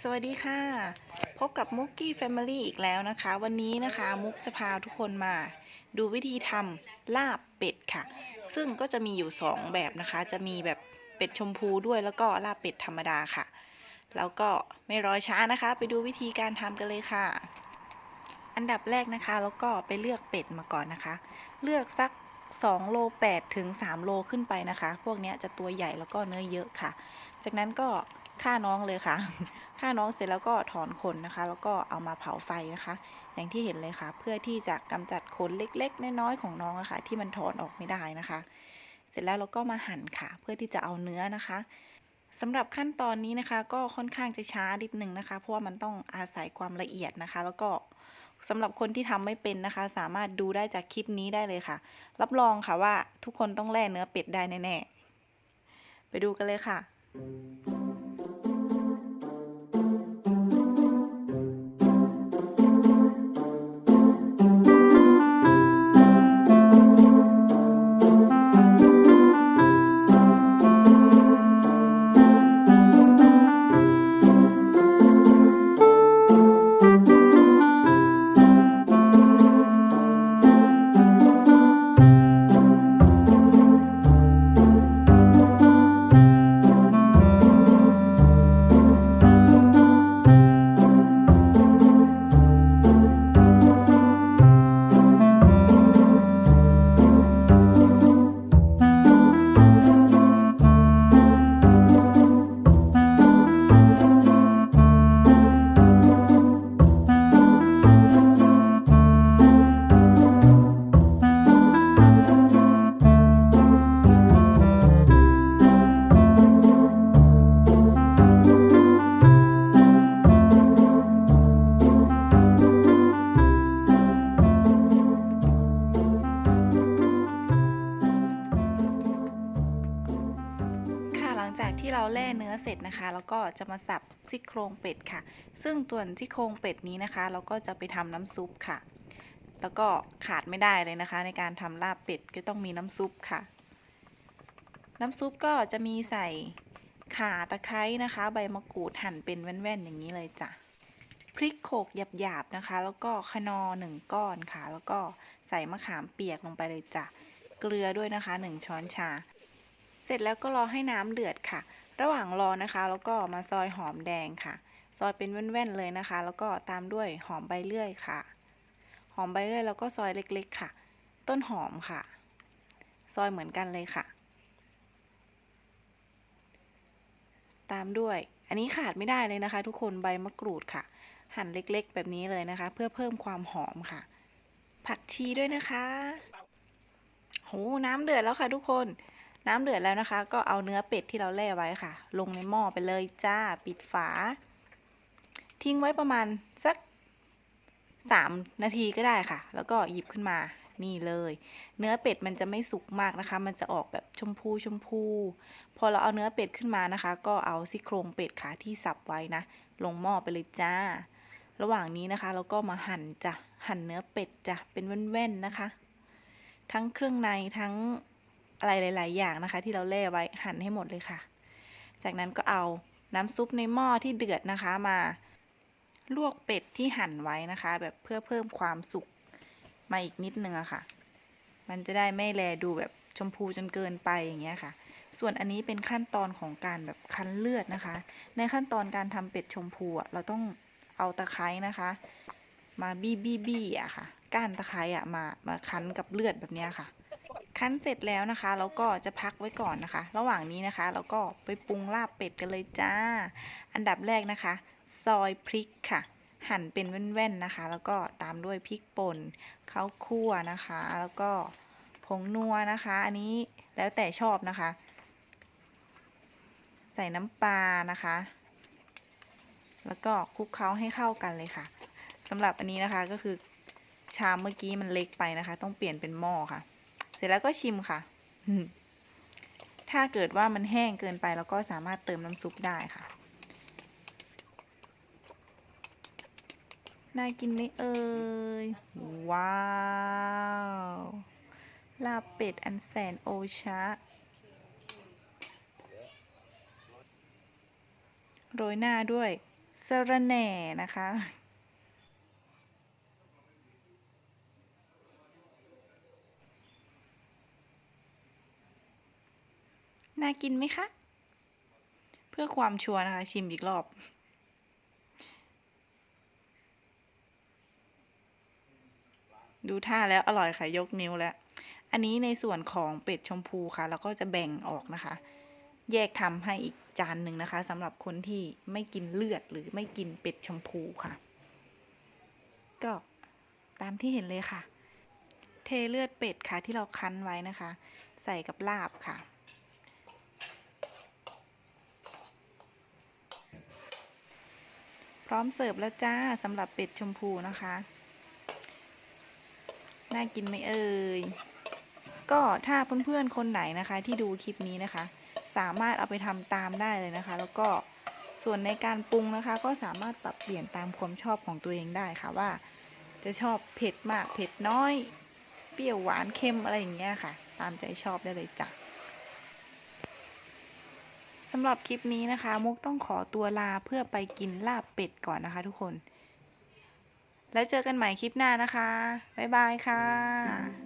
สวัสดีค่ะ พบกับมุกกี้แฟมิลี่อีกแล้วนะคะ วันนี้นะคะมุกจะพาทุกคนมาดูวิธีทำลาบเป็ดค่ะ ซึ่งก็จะมีอยู่ 2 แบบนะคะ จะมีแบบเป็ดชมพูด้วยแล้วก็ลาบเป็ดธรรมดาค่ะ แล้วก็ไม่รอช้านะคะ ไปดูวิธีการทำกันเลยค่ะ อันดับแรกนะคะ แล้วก็ไปเลือกเป็ดมาก่อนนะคะ เลือกสัก2โล8ถึง3โลขึ้นไปนะคะ พวกนี้จะตัวใหญ่แล้วก็เนื้อเยอะค่ะ จากนั้นก็ ฆ่าน้องเลยค่ะฆ่าน้องเสร็จแล้วก็ถอนขนนะคะ แล้วก็เอามาเผาไฟนะคะ อย่างที่เห็นเลยค่ะ เพื่อที่จะกำจัดขนเล็ก ๆ น้อยๆของน้องอะค่ะที่มันถอนออกไม่ได้นะคะ เสร็จแล้วเราก็มาหั่นค่ะ เพื่อที่จะเอาเนื้อนะคะสำหรับขั้นตอนนี้นะคะ ก็ค่อนข้างจะช้านิดนึงนะคะ เพราะว่ามันต้องอาศัยความละเอียดนะคะ แล้วก็สำหรับคนที่ทำไม่เป็นนะคะ สามารถดูได้จากคลิปนี้ได้เลยค่ะ รับรองค่ะว่าทุกคนต้องแล่เนื้อเป็ดได้แน่ๆไปดูกันเลยค่ะ แล่เนื้อเสร็จนะคะ แล้วก็จะมาสับซี่โครงเป็ดค่ะ ซึ่งส่วนซี่โครงเป็ดนี้นะคะ เราก็จะไปทำน้ำซุปค่ะ แล้วก็ขาดไม่ได้เลยนะคะ ในการทำลาบเป็ดก็ต้องมีน้ำซุปค่ะ น้ำซุปก็จะมีใส่ข่าตะไคร้นะคะ ใบมะกรูดหั่นเป็นแว่นๆอย่างนี้เลยจ้ะพริกโขกหยาบๆนะคะ แล้วก็คนอหนึ่งก้อนค่ะ แล้วก็ใส่มะขามเปียกลงไปเลยจ้ะเกลือด้วยนะคะหนึ่งช้อนชา เสร็จแล้วก็รอให้น้ำเดือดค่ะ ระหว่างรอนะคะ แล้วก็มาซอยหอมแดงค่ะ ซอยเป็นแว่นๆเลยนะคะ แล้วก็ตามด้วยหอมใบเลื่อยค่ะ หอมใบเลื่อยแล้วก็ซอยเล็กๆค่ะ ต้นหอมค่ะ ซอยเหมือนกันเลยค่ะ ตามด้วย อันนี้ขาดไม่ได้เลยนะคะ ทุกคนใบมะกรูดค่ะ หั่นเล็กๆ แบบนี้เลยนะคะ เพื่อเพิ่มความหอมค่ะ ผักชีด้วยนะคะโหน้ำเดือดแล้วค่ะทุกคน น้ำเดือดแล้วนะคะ ก็เอาเนื้อเป็ดที่เราแล่ไว้ค่ะ ลงในหม้อไปเลยจ้าปิดฝา ทิ้งไว้ประมาณสักสามนาทีก็ได้ค่ะ แล้วก็หยิบขึ้นมานี่เลย เนื้อเป็ดมันจะไม่สุกมากนะคะ มันจะออกแบบชมพูชมพู พอเราเอาเนื้อเป็ดขึ้นมานะคะ ก็เอาซี่โครงเป็ดค่ะที่สับไว้นะ ลงหม้อไปเลยจ้า ระหว่างนี้นะคะเราก็มาหั่นจ้ะหั่นเนื้อเป็ดจ้ะเป็นแว่นๆนะคะ ทั้งเครื่องในทั้ง อะไรหลาย ๆ อย่างนะคะ ที่เราแล่ไว้หั่นให้หมดเลยค่ะ จากนั้นก็เอาน้ำซุปในหม้อที่เดือดนะคะมาลวกเป็ดที่หั่นไว้นะคะ แบบเพื่อเพิ่มความสุกมาอีกนิดนึงอะค่ะ มันจะได้ไม่แลดูแบบชมพูจนเกินไปอย่างเงี้ยค่ะ ส่วนอันนี้เป็นขั้นตอนของการแบบคั้นเลือดนะคะ ในขั้นตอนการทำเป็ดชมพูอะเราต้องเอาตะไคร้นะคะ มาบี้บี้บี้อะค่ะ ก้านตะไคร้อะมามาคั้นกับเลือดแบบเนี้ยค่ะ คั้นเสร็จแล้วนะคะ เราก็จะพักไว้ก่อนนะคะ ระหว่างนี้นะคะ เราก็ไปปรุงลาบเป็ดกันเลยจ้า อันดับแรกนะคะ ซอยพริกค่ะ หั่นเป็นแว่นๆนะคะ แล้วก็ตามด้วยพริกป่นข้าวคั่วนะคะ แล้วก็ผงนัวนะคะ อันนี้แล้วแต่ชอบนะคะ ใส่น้ำปลานะคะ แล้วก็คลุกเคล้าให้เข้ากันเลยค่ะสำหรับอันนี้นะคะก็คือชามเมื่อกี้มันเล็กไปนะคะ ต้องเปลี่ยนเป็นหม้อค่ะ เสร็จแล้วก็ชิมค่ะ ถ้าเกิดว่ามันแห้งเกินไปเราก็สามารถเติมน้ำซุปได้ค่ะ น่ากินไหมเอ่ย ว้าว ลาบเป็ดอันแสนโอชะ โรยหน้าด้วยสะระแหน่นะคะ น่ากินไหมคะ เพื่อความชัวร์นะคะ ชิมอีกรอบ ดูท่าแล้วอร่อยค่ะยกนิ้วแล้ว อันนี้ในส่วนของเป็ดชมพูค่ะ แล้วก็จะแบ่งออกนะคะ แยกทำให้อีกจานหนึ่งนะคะสำหรับคนที่ไม่กินเลือดหรือไม่กินเป็ดชมพูค่ะ ก็ตามที่เห็นเลยค่ะ เทเลือดเป็ดค่ะที่เราคั้นไว้นะคะ ใส่กับลาบค่ะ พร้อมเสิร์ฟแล้วจ้าสำหรับเป็ดชมพูนะคะ น่ากินไหมเอ่ย ก็ถ้าเพื่อนๆคนไหนนะคะ ที่ดูคลิปนี้นะคะ สามารถเอาไปทำตามได้เลยนะคะ แล้วก็ส่วนในการปรุงนะคะ ก็สามารถปรับเปลี่ยนตามความชอบของตัวเองได้ค่ะว่า จะชอบเผ็ดมากเผ็ดน้อย เปรี้ยวหวานเค็มอะไรอย่างเงี้ยค่ะ ตามใจชอบได้เลยจ้ะ สำหรับคลิปนี้นะคะ มุกต้องขอตัวลาเพื่อไปกินลาบเป็ดก่อนนะคะทุกคน แล้วเจอกันใหม่คลิปหน้านะคะ บ๊ายบายค่ะ